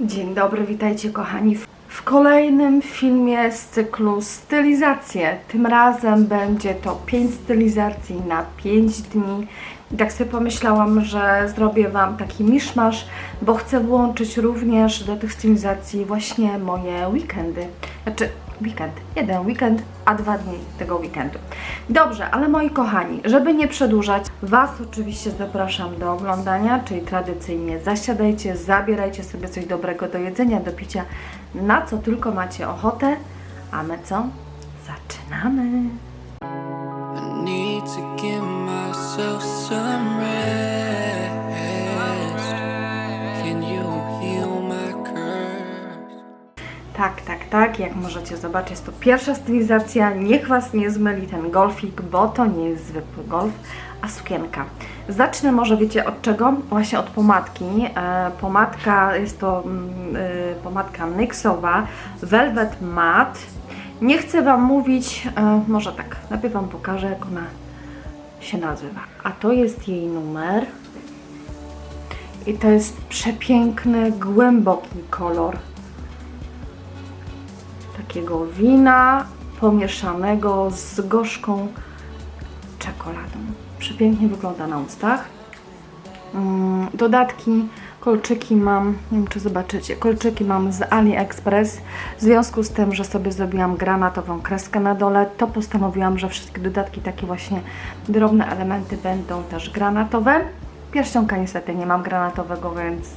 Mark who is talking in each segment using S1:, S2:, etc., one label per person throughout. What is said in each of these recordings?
S1: Dzień dobry, witajcie kochani w- kolejnym filmie z cyklu Stylizacje. Tym razem będzie to 5 stylizacji na 5 dni. I tak sobie pomyślałam, że zrobię Wam taki miszmasz, bo chcę włączyć również do tych stylizacji właśnie moje weekendy. Znaczy weekend, jeden weekend, a dwa dni tego weekendu. Dobrze, ale moi kochani, żeby nie przedłużać, Was oczywiście zapraszam do oglądania, czyli tradycyjnie zasiadajcie, zabierajcie sobie coś dobrego do jedzenia, do picia, na co tylko macie ochotę, a my co? Zaczynamy!
S2: I need to give myself some
S1: Tak, jak możecie zobaczyć, jest to pierwsza stylizacja. Niech Was nie zmyli ten golfik, bo to nie jest zwykły golf, a sukienka. Zacznę może, wiecie od czego? Właśnie od pomadki. E, pomadka, jest to mm, e, pomadka NYXowa Velvet Matte. Nie chcę Wam mówić, e, może tak, najpierw Wam pokażę, jak ona się nazywa. A to jest jej numer. I to jest przepiękny, głęboki kolor takiego wina pomieszanego z gorzką czekoladą. Przepięknie wygląda na ustach. Mm, Dodatki, kolczyki mam, nie wiem czy zobaczycie, kolczyki mam z AliExpress. W związku z tym, że sobie zrobiłam granatową kreskę na dole, to postanowiłam, że wszystkie dodatki, takie właśnie drobne elementy będą też granatowe. Pierścionka niestety nie mam granatowego, więc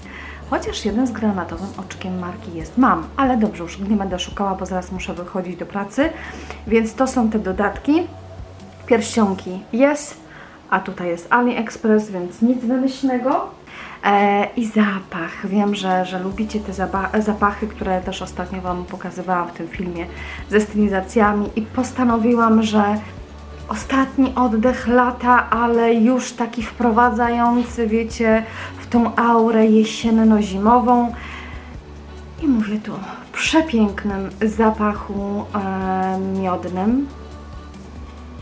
S1: chociaż jeden z granatowym oczkiem marki jest, mam, ale dobrze, już nie będę szukała, bo zaraz muszę wychodzić do pracy, więc to są te dodatki. Pierścionki jest, a tutaj jest AliExpress, więc nic wymyślnego. E, I zapach. Wiem, że, że lubicie te zapachy, które też ostatnio Wam pokazywałam w tym filmie ze stylizacjami i postanowiłam, że ostatni oddech lata, ale już taki wprowadzający, wiecie, tą aurę jesienno-zimową. I mówię tu o przepięknym zapachu e, miodnym.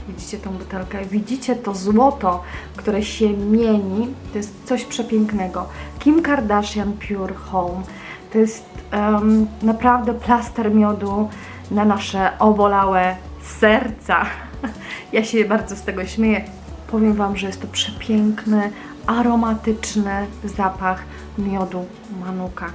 S1: Widzicie tą butelkę? Widzicie to złoto, które się mieni? To jest coś przepięknego. Kim Kardashian Pure Home. To jest em, naprawdę plaster miodu na nasze obolałe serca. Ja się bardzo z tego śmieję. Powiem Wam, że jest to przepiękny, aromatyczny zapach miodu manuka.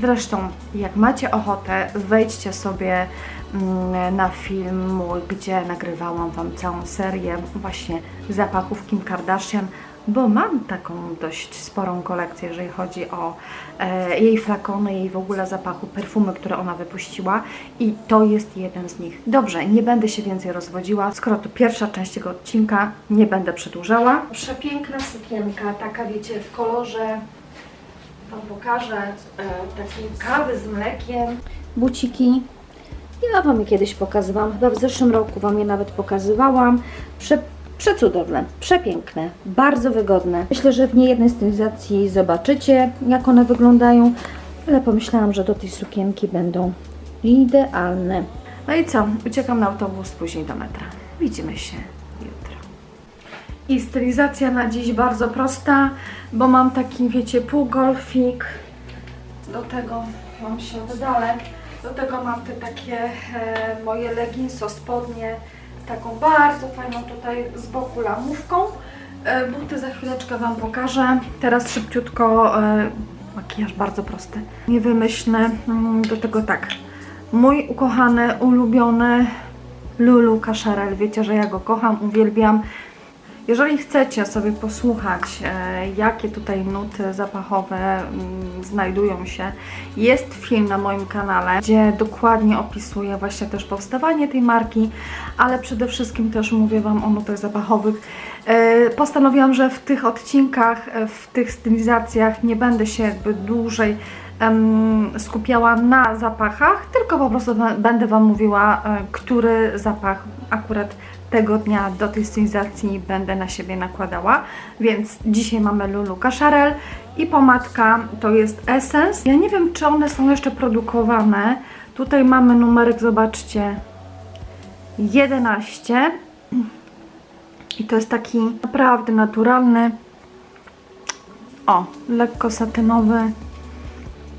S1: Zresztą, jak macie ochotę, wejdźcie sobie mm, na film mój, gdzie nagrywałam Wam całą serię właśnie zapachów Kim Kardashian, bo mam taką dość sporą kolekcję, jeżeli chodzi o e, jej flakony, jej w ogóle zapachu, perfumy, które ona wypuściła i to jest jeden z nich. Dobrze, nie będę się więcej rozwodziła, skoro to pierwsza część tego odcinka, nie będę przedłużała. Przepiękna sukienka, taka wiecie, w kolorze Wam pokażę e, takiej kawy z mlekiem. Buciki. Ja Wam je kiedyś pokazywałam, chyba w zeszłym roku Wam je nawet pokazywałam. Prze, przecudowne, przepiękne, bardzo wygodne. Myślę, że w niejednej stylizacji zobaczycie, jak one wyglądają, ale pomyślałam, że do tej sukienki będą idealne. No i co? Uciekam na autobus, później do metra. Widzimy się jutro. I stylizacja na dziś bardzo prosta, bo mam taki, wiecie, półgolfik. Do tego mam się wydale. Do tego mam te takie e, moje leginso, spodnie taką bardzo fajną tutaj z boku lamówką. E, buty za chwileczkę Wam pokażę. Teraz szybciutko e, makijaż bardzo prosty. Nie wymyślny. Mm, Do tego tak. Mój ukochany, ulubiony Lulu Kasharel. Wiecie, że ja go kocham, uwielbiam. Jeżeli chcecie sobie posłuchać, e, jakie tutaj nuty zapachowe mm, znajdują się, jest film na moim kanale, gdzie dokładnie opisuję właśnie też powstawanie tej marki, ale przede wszystkim też mówię Wam o nutach zapachowych. E, Postanowiłam, że w tych odcinkach, e, w tych stylizacjach nie będę się jakby dłużej skupiała na zapachach, tylko po prostu będę Wam mówiła, który zapach akurat tego dnia do tej stylizacji będę na siebie nakładała. Więc dzisiaj mamy Lulu Kasharel i pomadka to jest Essence. Ja nie wiem, czy one są jeszcze produkowane. Tutaj mamy numerek, zobaczcie, 11. I to jest taki naprawdę naturalny, o, lekko satynowy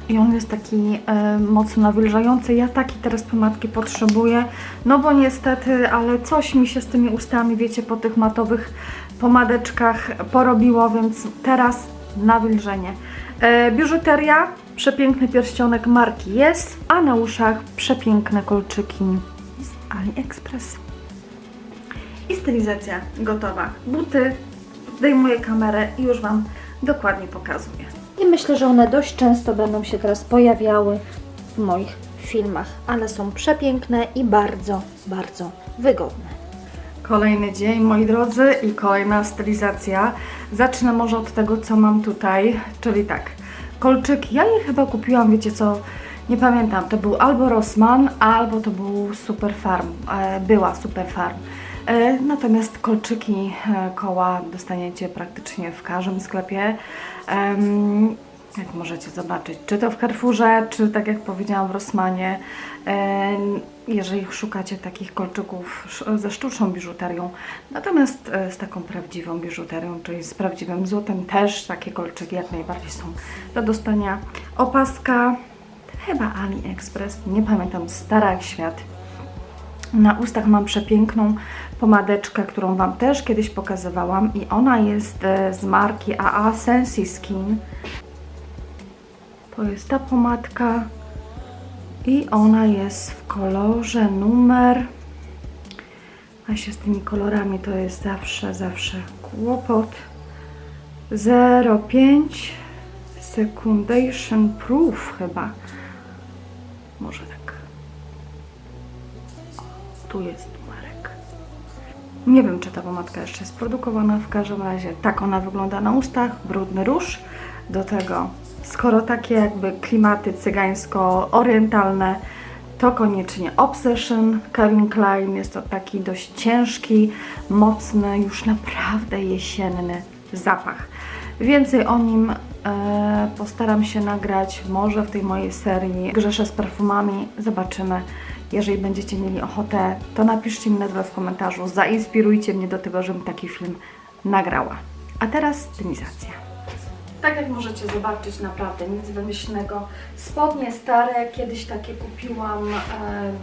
S1: i on jest taki e, mocno nawilżający. Ja taki teraz pomadki potrzebuję, no bo niestety, ale coś mi się z tymi ustami, wiecie, po tych matowych pomadeczkach porobiło, więc teraz nawilżenie. E, biżuteria, przepiękny pierścionek marki jest, a na uszach przepiękne kolczyki z AliExpress. I stylizacja gotowa. Buty, zdejmuję kamerę i już Wam dokładnie pokazuję.
S3: I myślę, że one dość często będą się teraz pojawiały w moich filmach, ale są przepiękne i bardzo, bardzo wygodne.
S1: Kolejny dzień, moi drodzy, i kolejna stylizacja. Zacznę może od tego, co mam tutaj, czyli tak, kolczyki. Ja je chyba kupiłam, wiecie co, nie pamiętam, to był albo Rossmann, albo to był Super Farm, e, była Super Farm. E, natomiast kolczyki e, koła dostaniecie praktycznie w każdym sklepie. Jak możecie zobaczyć, czy to w Carrefourze, czy tak jak powiedziałam w Rossmanie. E, Jeżeli szukacie takich kolczyków ze sztuczną biżuterią, natomiast e, z taką prawdziwą biżuterią, czyli z prawdziwym złotem, też takie kolczyki jak najbardziej są do dostania. Opaska, chyba AliExpress, nie pamiętam, stara jak świat. Na ustach mam przepiękną pomadeczkę, którą Wam też kiedyś pokazywałam i ona jest e, z marki AA Sensi Skin. To jest ta pomadka i ona jest w kolorze numer. A się z tymi kolorami to jest zawsze, zawsze kłopot. 05 Secundation Proof chyba. Może tak. Tu jest numerek. Nie wiem, czy ta pomadka jeszcze jest produkowana. W każdym razie tak ona wygląda na ustach. Brudny róż. Do tego, skoro takie jakby klimaty cygańsko-orientalne, to koniecznie Obsession Calvin Klein. Jest to taki dość ciężki, mocny, już naprawdę jesienny zapach. Więcej o nim e, postaram się nagrać może w tej mojej serii Grzeszę z perfumami. Zobaczymy. Jeżeli będziecie mieli ochotę, to napiszcie mi na dole w komentarzu. Zainspirujcie mnie do tego, żebym taki film nagrała. A teraz stylizacja. Tak jak możecie zobaczyć, naprawdę nic wymyślnego. Spodnie stare, kiedyś takie kupiłam e,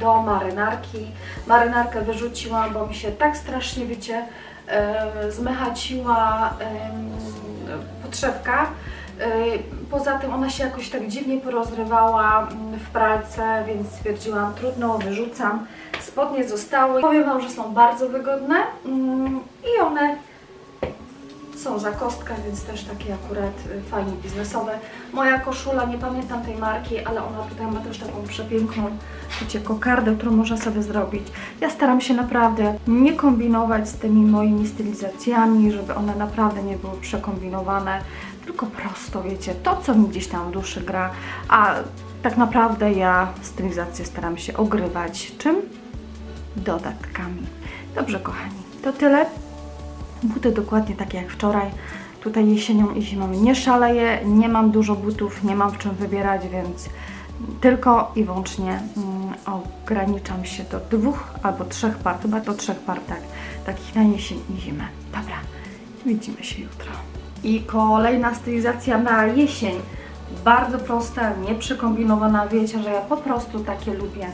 S1: do marynarki. Marynarkę wyrzuciłam, bo mi się tak strasznie, wiecie, e, zmechaciła podszewka. Poza tym ona się jakoś tak dziwnie porozrywała mm, w pralce, więc stwierdziłam, trudno, wyrzucam. Spodnie zostały. Powiem Wam, że są bardzo wygodne mm, i one są za kostkę, więc też takie akurat y, fajnie biznesowe. Moja koszula, nie pamiętam tej marki, ale ona tutaj ma też taką przepiękną, wiecie, kokardę, którą można sobie zrobić. Ja staram się naprawdę nie kombinować z tymi moimi stylizacjami, żeby one naprawdę nie były przekombinowane, tylko prosto, wiecie, to co mi gdzieś tam duszy gra, a tak naprawdę ja stylizację staram się ogrywać czym? Dodatkami. Dobrze, kochani, to tyle. Buty dokładnie takie jak wczoraj. Tutaj jesienią i zimą nie szaleję, nie mam dużo butów, nie mam w czym wybierać, więc tylko i wyłącznie mm, ograniczam się do dwóch albo trzech par, chyba do trzech par, tak, takich na jesień i zimę. Dobra, widzimy się jutro. I kolejna stylizacja na jesień. Bardzo prosta, nieprzekombinowana. Wiecie, że ja po prostu takie lubię.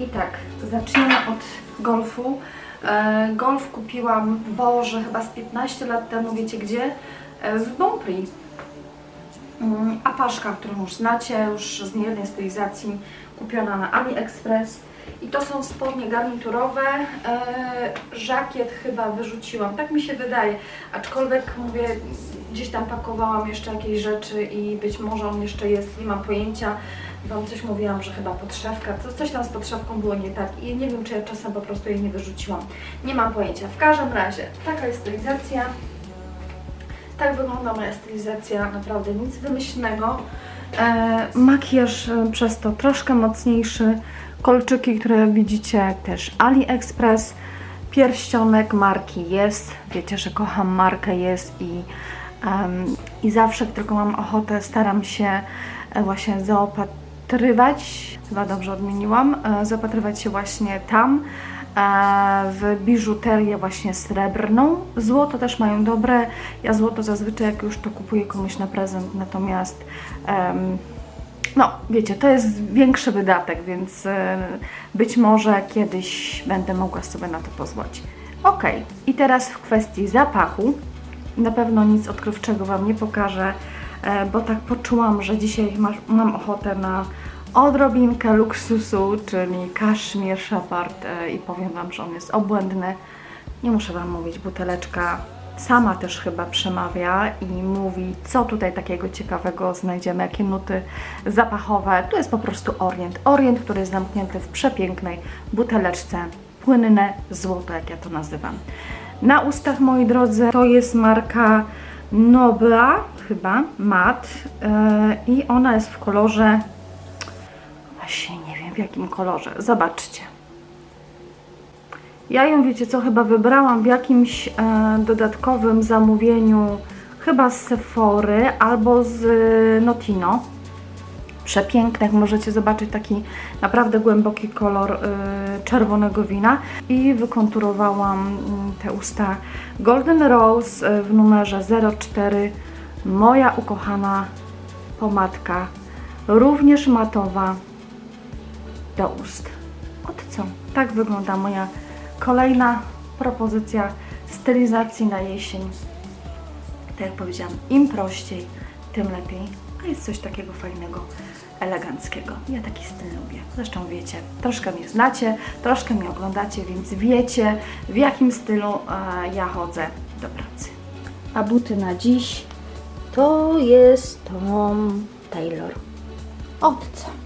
S1: I tak, zaczniemy od golfu. E, golf kupiłam, Boże, chyba z 15 lat temu, wiecie gdzie? E, w Bonprix. Mm, Apaszka, którą już znacie, już z niejednej stylizacji, kupiona na AliExpress. I to są spodnie garniturowe. E, żakiet chyba wyrzuciłam, tak mi się wydaje. Aczkolwiek mówię, gdzieś tam pakowałam jeszcze jakieś rzeczy i być może on jeszcze jest, nie mam pojęcia. Wam coś mówiłam, że chyba podszewka, co, coś tam z podszewką było nie tak i nie wiem, czy ja czasem po prostu jej nie wyrzuciłam. Nie mam pojęcia. W każdym razie, taka jest stylizacja. Tak wygląda moja stylizacja, naprawdę nic wymyślnego. E, makijaż e, przez to troszkę mocniejszy. Kolczyki, które widzicie też AliExpress. Pierścionek marki Jest. Wiecie, że kocham markę Jest i, em, i zawsze, jak tylko mam ochotę, staram się e, właśnie zaopatrywać, chyba dobrze odmieniłam, e, zaopatrywać się właśnie tam e, w biżuterię właśnie srebrną. Złoto też mają dobre. Ja złoto zazwyczaj jak już to kupuję komuś na prezent, natomiast em, no wiecie, to jest większy wydatek, więc e, być może kiedyś będę mogła sobie na to pozwolić. Ok, i teraz w kwestii zapachu. Na pewno nic odkrywczego Wam nie pokażę, e, bo tak poczułam, że dzisiaj mam ochotę na odrobinkę luksusu, czyli kaszmir Shepard e, i powiem Wam, że on jest obłędny. Nie muszę Wam mówić, buteleczka sama też chyba przemawia i mówi, co tutaj takiego ciekawego znajdziemy, jakie nuty zapachowe. Tu jest po prostu orient. Orient, który jest zamknięty w przepięknej buteleczce, płynne złoto, jak ja to nazywam. Na ustach, moi drodzy, to jest marka Nobla, chyba, mat yy, i ona jest w kolorze, właśnie nie wiem w jakim kolorze, zobaczcie. Ja ją, wiecie co, chyba wybrałam w jakimś e, dodatkowym zamówieniu, chyba z Sephory albo z e, Notino. Przepiękne, jak możecie zobaczyć, taki naprawdę głęboki kolor e, czerwonego wina. I wykonturowałam mm, te usta Golden Rose e, w numerze 04. Moja ukochana pomadka, również matowa do ust. Od co? Tak wygląda moja kolejna propozycja stylizacji na jesień. Tak jak powiedziałam, im prościej, tym lepiej. A jest coś takiego fajnego, eleganckiego. Ja taki styl lubię. Zresztą wiecie, troszkę mnie znacie, troszkę mnie oglądacie, więc wiecie w jakim stylu e, ja chodzę do pracy.
S3: A buty na dziś to jest Tom Taylor. Od co?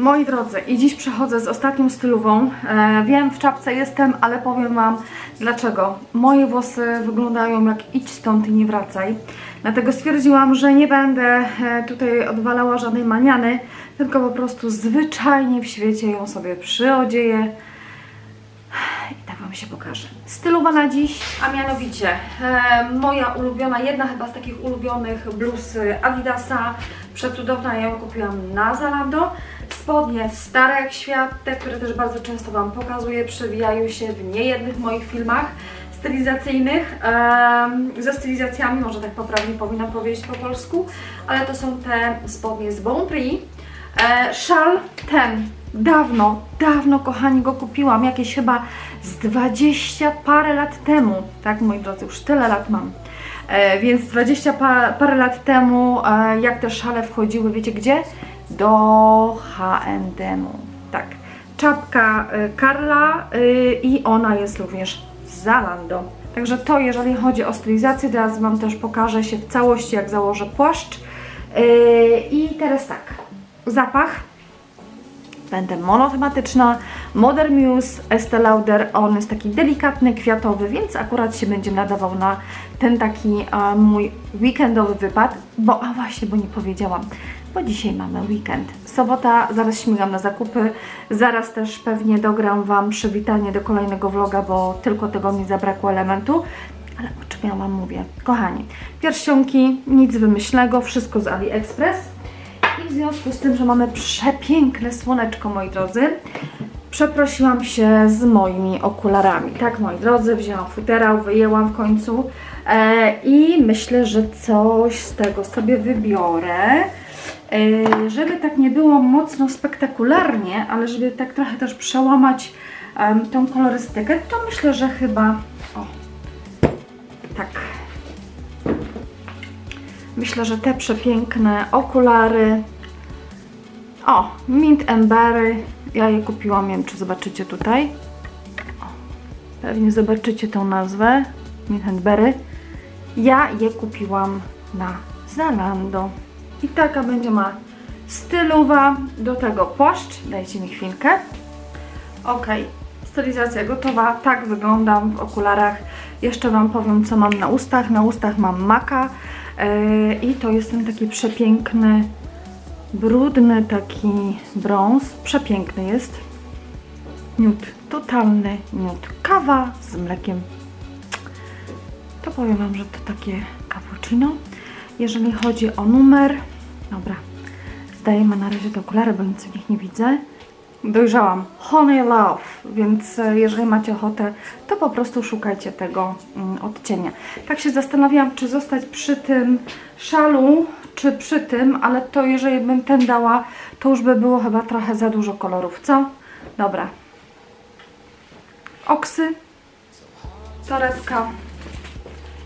S1: Moi drodzy, i dziś przechodzę z ostatnią stylową. E, wiem, w czapce jestem, ale powiem Wam dlaczego. Moje włosy wyglądają jak idź stąd i nie wracaj. Dlatego stwierdziłam, że nie będę e, tutaj odwalała żadnej maniany, tylko po prostu zwyczajnie w świecie ją sobie przyodzieję. I tak Wam się pokaże. Stylowa na dziś, a mianowicie e, moja ulubiona, jedna chyba z takich ulubionych bluz Adidasa. Przecudowna, ja ją kupiłam na Zalando. Spodnie stare jak świat, te, które też bardzo często Wam pokazuję, przewijają się w niejednych moich filmach stylizacyjnych, em, ze stylizacjami, może tak poprawnie powinna powiedzieć po polsku, ale to są te spodnie z Bon. E, szal ten, dawno, dawno kochani go kupiłam, jakieś chyba z 20 parę lat temu, tak moi drodzy, już tyle lat mam. E, więc 20 pa, parę lat temu, e, jak te szale wchodziły, wiecie gdzie? Do H&M-u. Tak. Czapka e, Karla e, i ona jest również z Zalando. Także to, jeżeli chodzi o stylizację, teraz Wam też pokażę się w całości, jak założę płaszcz. E, I teraz tak, zapach. Będę monotematyczna. Modern Muse Estee Lauder, on jest taki delikatny, kwiatowy, więc akurat się będzie nadawał na ten taki mój weekendowy wypad, bo, a właśnie, bo nie powiedziałam, bo dzisiaj mamy weekend. Sobota, zaraz śmigam na zakupy, zaraz też pewnie dogram Wam przywitanie do kolejnego vloga, bo tylko tego mi zabrakło elementu. Ale o czym ja Wam mówię? Kochani, pierścionki, nic wymyślnego, wszystko z AliExpress. I w związku z tym, że mamy przepiękne słoneczko, moi drodzy, przeprosiłam się z moimi okularami. Tak, moi drodzy, wzięłam futerał, wyjęłam w końcu e, i myślę, że coś z tego sobie wybiorę. E, żeby tak nie było mocno spektakularnie, ale żeby tak trochę też przełamać em, tą kolorystykę, to myślę, że chyba o, tak Myślę, że te przepiękne okulary. O, Mint and Berry. Ja je kupiłam, nie wiem czy zobaczycie tutaj. O, pewnie zobaczycie tą nazwę. Mint and Berry. Ja je kupiłam na Zalando. I taka będzie ma stylowa. Do tego płaszcz. Dajcie mi chwilkę. Ok, stylizacja gotowa. Tak wyglądam w okularach. Jeszcze Wam powiem, co mam na ustach. Na ustach mam maka. Yy, I to jest ten taki przepiękny, brudny taki brąz. Przepiękny jest. Miód, totalny miód. Kawa z mlekiem. To powiem Wam, że to takie cappuccino. Jeżeli chodzi o numer, dobra, zdajemy na razie te okulary, bo nic w nich nie widzę. Dojrzałam. Honey Love, więc e, jeżeli macie ochotę, to po prostu szukajcie tego mm, odcienia. Tak się zastanawiałam, czy zostać przy tym szalu, czy przy tym, ale to jeżeli bym ten dała, to już by było chyba trochę za dużo kolorów, co? Dobra. Oksy, torebka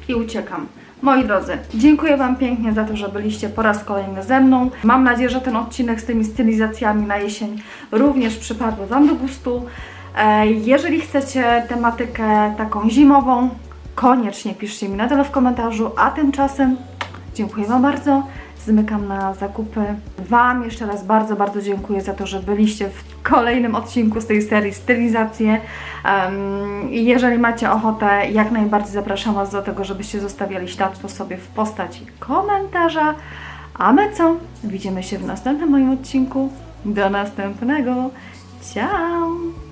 S1: i uciekam. Moi drodzy, dziękuję Wam pięknie za to, że byliście po raz kolejny ze mną. Mam nadzieję, że ten odcinek z tymi stylizacjami na jesień również przypadł Wam do gustu. E, Jeżeli chcecie tematykę taką zimową, koniecznie piszcie mi na dole w komentarzu, a tymczasem dziękuję Wam bardzo. Zmykam na zakupy. Wam jeszcze raz bardzo, bardzo dziękuję za to, że byliście w kolejnym odcinku z tej serii stylizacje. Um, jeżeli macie ochotę, jak najbardziej zapraszam Was do tego, żebyście zostawiali ślad po sobie w postaci komentarza. A my co? Widzimy się w następnym moim odcinku. Do następnego. Ciao!